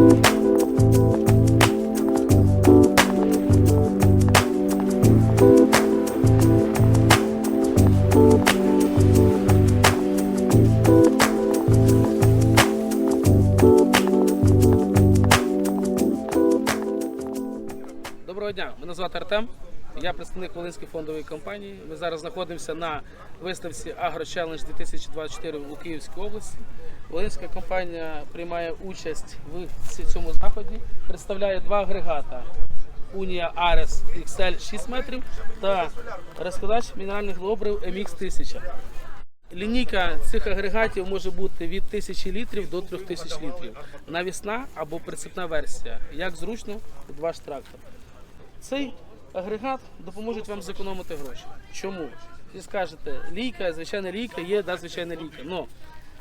Доброго дня, мене звати Артем. Я представник Волинської фондової компанії. Ми зараз знаходимося на виставці AgroChallenge 2024 у Київській області. Волинська компанія приймає участь в цьому заході, представляє два агрегата. Унія Арес XL 6 метрів та розкладач мінеральних добрив MX 1000. Лінійка цих агрегатів може бути від 1000 літрів до 3000 літрів. Навісна або прицепна версія. Як зручно ваш трактор. Цей агрегат допоможе вам зекономити гроші. Чому? Ви скажете, лійка, звичайна лійка є, да, звичайна лійка. Но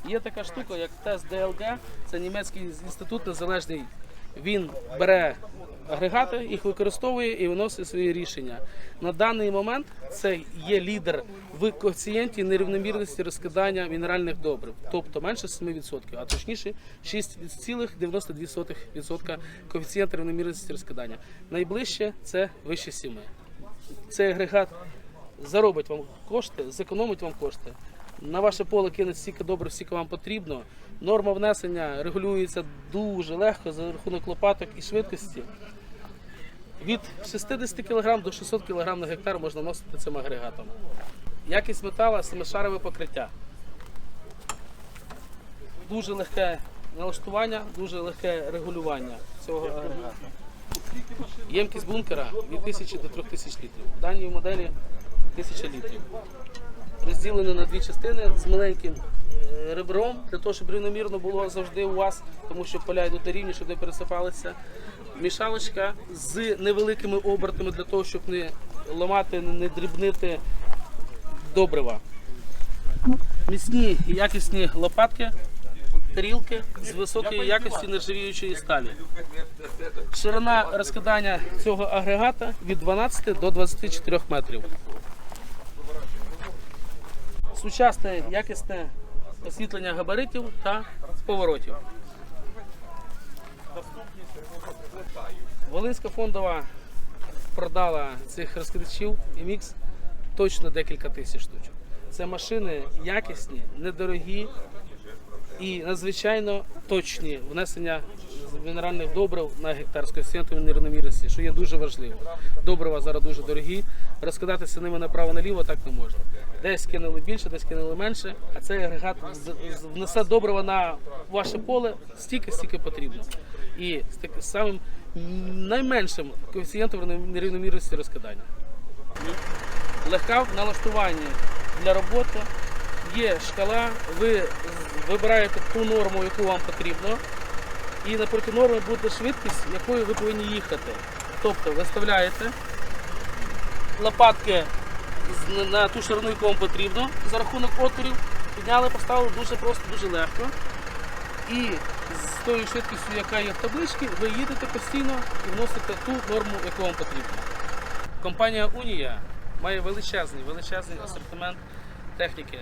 є така штука, як тест ДЛГ, це німецький інститут незалежний. Він бере агрегати, їх використовує і виносить свої рішення. На даний момент це є лідер в коефіцієнті нерівномірності розкидання мінеральних добрив, тобто менше 7%, а точніше 6,92% коефіцієнт рівномірності розкидання. Найближче це вище 7. Цей агрегат заробить вам кошти, зекономить вам кошти. На ваше поле кинуть стільки добре, скільки вам потрібно. Норма внесення регулюється дуже легко за рахунок лопаток і швидкості. Від 60 кг до 600 кг на гектар можна вносити цим агрегатом. Якість метала семишарове покриття. Дуже легке налаштування, дуже легке регулювання цього агрегату. Ємкість бункера від 1000 до 3000 літрів. В даній моделі 1000 літрів. Розділено на дві частини з маленьким е, ребром, для того, щоб рівномірно було завжди у вас, тому що поля йдуть на рівні, щоб не пересипалися. Мішалочка з невеликими обертами для того, щоб не ламати, не дрібнити добрива. Міцні і якісні лопатки, тарілки з високої якості нержавіючої сталі. Ширина розкидання цього агрегата від 12 до 24 метрів. Сучасне якісне освітлення габаритів та поворотів. Волинська фондова продала цих розкидачів MX точно декілька тисяч штучок. Це машини якісні, недорогі і надзвичайно точні внесення мінеральних добрив на гектар з коефіцієнтом нерівномірності, що є дуже важливо. Добрива зараз дуже дорогі, розкидатися ними направо-наліво так не можна. Десь кинули більше, десь кинули менше, а цей агрегат внесе добрива на ваше поле стільки, стільки потрібно. І з самим найменшим коефіцієнтом нерівномірності розкидання. Легка в налаштуванні для роботи. Є шкала, ви вибираєте ту норму, яку вам потрібно, і напроти норми буде швидкість, якою ви повинні їхати. Тобто виставляєте лопатки на ту ширину, яку вам потрібно, за рахунок отворів, підняли, поставили дуже просто, дуже легко. І з тою швидкістю, яка є в табличці, ви їдете постійно і вносите ту норму, яку вам потрібно. Компанія Унія має величезний, величезний асортимент техніки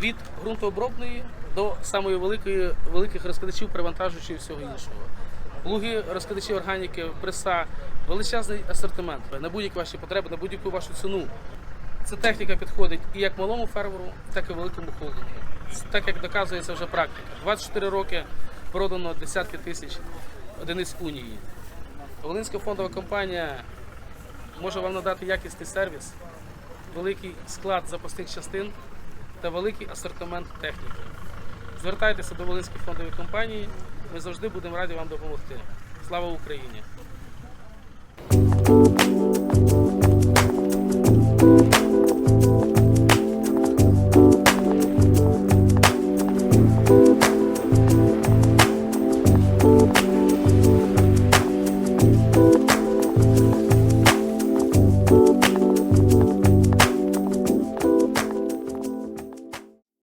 від ґрунтообробної до самої великої великих розкладачів, перевантажуючи всього іншого. Плуги, розкладачі органіки, преса, величезний асортимент на будь-які ваші потреби, на будь-яку вашу ціну. Ця техніка підходить і як малому фермеру, так і великому холдингу. Так як доказується вже практика. 24 роки продано десятки тисяч одиниць унії. Волинська фондова компанія може вам надати якісний сервіс, великий склад запасних частин та великий асортимент техніки. Звертайтеся до Волинської фондової компанії. Ми завжди будемо раді вам допомогти. Слава Україні!